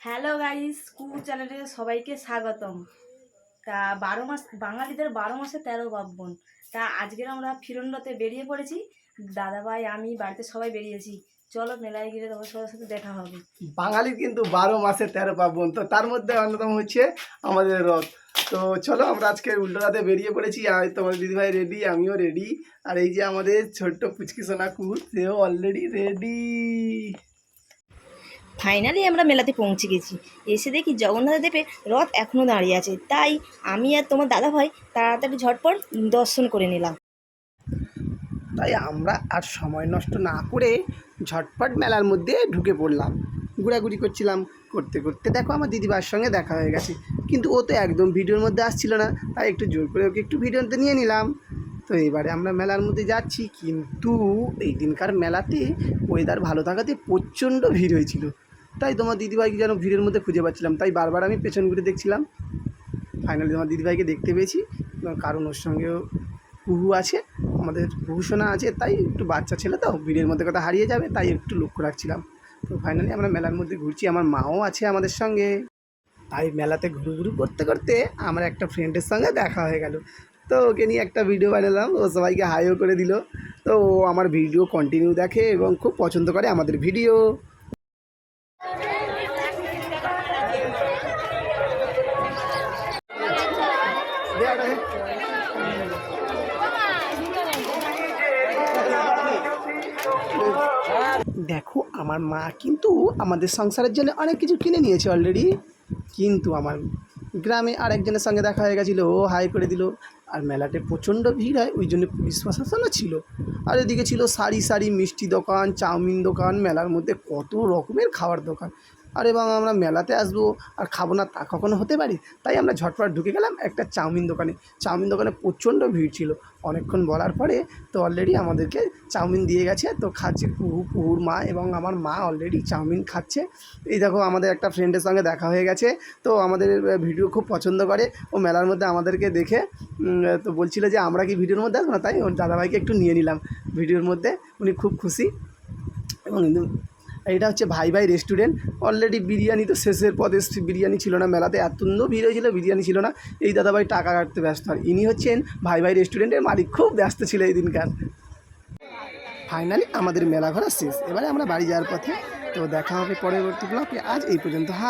Hello guys কু চ্যানেলে সবাইকে স্বাগতম। তা বারো মাস, বাঙালিদের বারো মাসে তেরো পার্বণ তা আজকের আমরা ফিরন্ডতে বেরিয়ে পড়েছি। দাদাভাই, আমি বাড়িতে সবাই বেরিয়েছি। চলো মেলায় গিয়ে তোমার সবার সাথে দেখা হবে। বাঙালির কিন্তু বারো মাসে তেরো পার্বণ তো তার মধ্যে অন্যতম হচ্ছে আমাদের রথ। তো চলো আমরা আজকে উল্টো রাতে বেরিয়ে পড়েছি। আর তোমার দিদিভাই রেডি আমিও রেডি আর এই যে আমাদের ছোট্ট পুচকি সোনা কুর সেও অলরেডি রেডি ফাইনালি আমরা মেলাতে পৌঁছে গেছি। এসে দেখি জগন্নাথ দেবের রথ এখনও দাঁড়িয়ে আছে। তাই আমি আর তোমার দাদাভাই তাড়াতাড়ি ঝটপট দর্শন করে নিলাম। তাই আমরা আর সময় নষ্ট না করে ঝটপট মেলার মধ্যে ঢুকে পড়লাম। ঘোরাঘুরি করছিলাম, করতে করতে দেখো আমার দিদিবার সঙ্গে দেখা হয়ে গেছে। কিন্তু ও তো একদম ভিডিওর মধ্যে আসছিল না, তাই একটু জোর করে ওকে একটু ভিডিওতে নিয়ে নিলাম। তো এবারে আমরা মেলার মধ্যে যাচ্ছি, কিন্তু এই দিনকার মেলাতে ওয়েদার ভালো থাকাতে প্রচণ্ড ভিড় হয়েছিল। তাই তোমার দিদিভাইকে যেন ভিড়ের মধ্যে খুঁজে পাচ্ছিলাম। তাই বারবার আমি পেছন ঘুরে দেখছিলাম। ফাইনালি তোমার দিদিভাইকে দেখতে পেয়েছি। কারণ ওর সঙ্গেও কুহু আছে, আমাদের ভূষণা আছে, তাই একটু বাচ্চা ছেলে তো, ভিড়ের মধ্যে কথা হারিয়ে যাবে, তাই একটু লক্ষ্য রাখছিলাম। তো ফাইনালি আমরা মেলার মধ্যে ঘুরছি, আমার মাও আছে আমাদের সঙ্গে। তাই মেলাতে ঘুরু ঘুরু করতে করতে আমার একটা ফ্রেন্ডের সঙ্গে দেখা হয়ে গেল। তো ওকে নিয়ে একটা ভিডিও বানালাম, ও সবাইকে হাইও করে দিল। তো ও আমার ভিডিও কন্টিনিউ দেখে এবং খুব পছন্দ করে আমাদের ভিডিও দেখো, আমার মা কিন্তু আমাদের সংসারের জন্য অনেক কিছু কিনে নিয়েছে অলরেডি কিন্তু আমার গ্রামে আরেকজনের সঙ্গে দেখা হয়ে গেছিল, ও হাই করে দিল। আর মেলাতে প্রচণ্ড ভিড় হয়, ওই জন্য পুলিশ প্রশাসনও ছিল। আর এদিকে ছিল সারি সারি মিষ্টি দোকান, চাউমিন দোকান, মেলার মধ্যে কত রকমের খাবার দোকান। আর এবং আমরা মেলাতে আসব আর খাব না তা কখনো হতে পারে? তাই আমরা ঝটপট ঢুকে গেলাম একটা চাউমিন দোকানে। চাউমিন দোকানে প্রচণ্ড ভিড় ছিল। অনেকক্ষণ বলার পরে তো অলরেডি আমাদেরকে চাউমিন দিয়ে গেছে। তো খাচ্ছে কুহু কুহুর মা এবং আমার মা অলরেডি চাউমিন খাচ্ছে। এই দেখো, আমাদের একটা ফ্রেন্ডের সঙ্গে দেখা হয়ে গেছে। তো আমাদের ভিডিও খুব পছন্দ করে। ও মেলার মধ্যে আমাদেরকে দেখে তো বলছিল যে আমরা কি ভিডিওর মধ্যে আসব না? তাই ওর দাদাভাইকে একটু নিয়ে নিলাম ভিডিওর মধ্যে। উনি খুব খুশি। এবং এটা হচ্ছে ভাই ভাই রেস্টুরেন্ট। অলরেডি বিরিয়ানি তো শেষের পদে বিরিয়ানি ছিল না মেলাতে। এত ভিড় হয়েছিল, বিরিয়ানি ছিল না। এই দাদাভাই টাকা কাটতে ব্যস্ত আর ইনি হচ্ছেন ভাই ভাই রেস্টুরেন্টের মালিক। খুব ব্যস্ত ছিল এই দিনকার। ফাইনালি আমাদের মেলা ঘোরা শেষ। এবারে আমরা বাড়ি যাওয়ার পথে তো দেখা হবে পরবর্তী ব্লকে আজ এই পর্যন্ত। হা